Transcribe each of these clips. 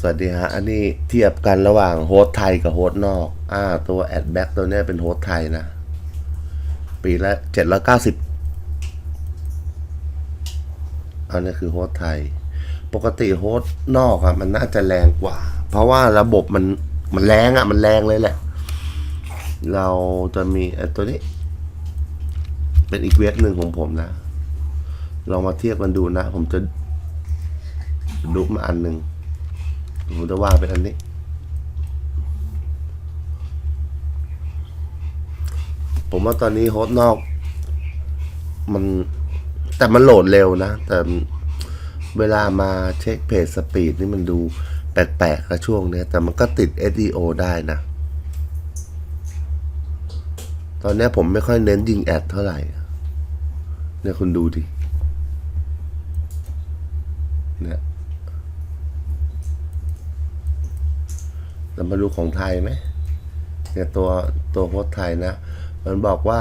สวัสดีฮะ อันนี้เทียบกันระหว่างโฮสไทยกับโฮสนอก อ่า ตัวแอดแบ็กตัวเนี้ยเป็นโฮสไทยนะ ปีละเจ็ดร้อยเก้าสิบอันนี้คือโฮสไทย ปกติโฮสนอกอะมันน่าจะแรงกว่า เพราะว่าระบบมันมันแรงอะมันแรงเลยแหละ เราจะมีไอ้ตัวนี้ เป็นอีกเว็บหนึ่งของผมนะ ลองมาเทียบกันดูนะ ผมจะดูมาอันหนึ่ง ผมจะวางเป็นอันนี้ ผมว่าตอนนี้โฮสต์นอก มันแต่มันโหลดเร็วนะ แต่เวลามาเช็คเพจสปีดนี่มันดูแปลกๆนะช่วงเนี้ยแต่มันก็ติด SEO ได้นะ ตอนนี้ผมไม่ค่อยเน้นยิงแอดเท่าไหร่ เนี่ยคุณดูดิเนี่ย เรามาดูของไทยไหมเนี่ยตัวตัวโฮสไทยนะ มันบอกว่า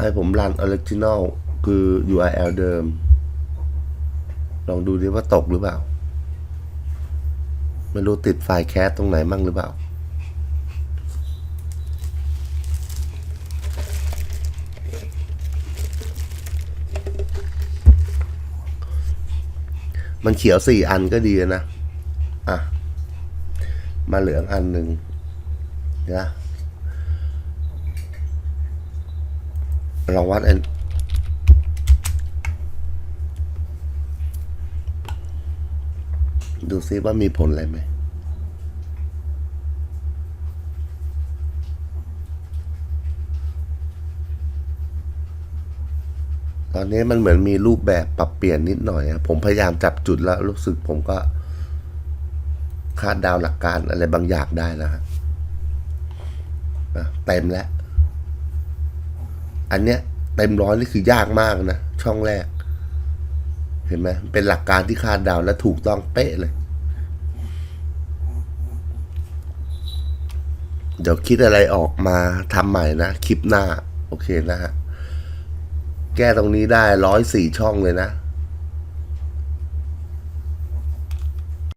ให้ผมรันออริจินอลคือ URL เดิม ลองดูดิว่าตกหรือเปล่า ไม่รู้ติดไฟล์แคสตรงไหนมั่งหรือเปล่ามันเขียวสี่อันก็ดีนะ อะ มาเหลืองอันหนึ่งนะลองวัดอันดูซิว่ามีผลอะไรไหมตอนนี้มันเหมือนมีรูปแบบปรับเปลี่ยนนิดหน่อยอะผมพยายามจับจุดแล้วรู้สึกผมก็ คาดดาวหลักการอะไรบางอย่างได้แล้วฮะเต็มแล้ว อันเนี้ยเต็มร้อยนี่คือยากมากนะ ช่องแรก เห็นไหมเป็นหลักการที่คาดดาวและถูกต้องเป๊ะเลย เดี๋ยวคิดอะไรออกมาทำใหม่นะ คลิปหน้า โอเคนะฮะ แก้ตรงนี้ได้ร้อยสี่ช่องเลยนะ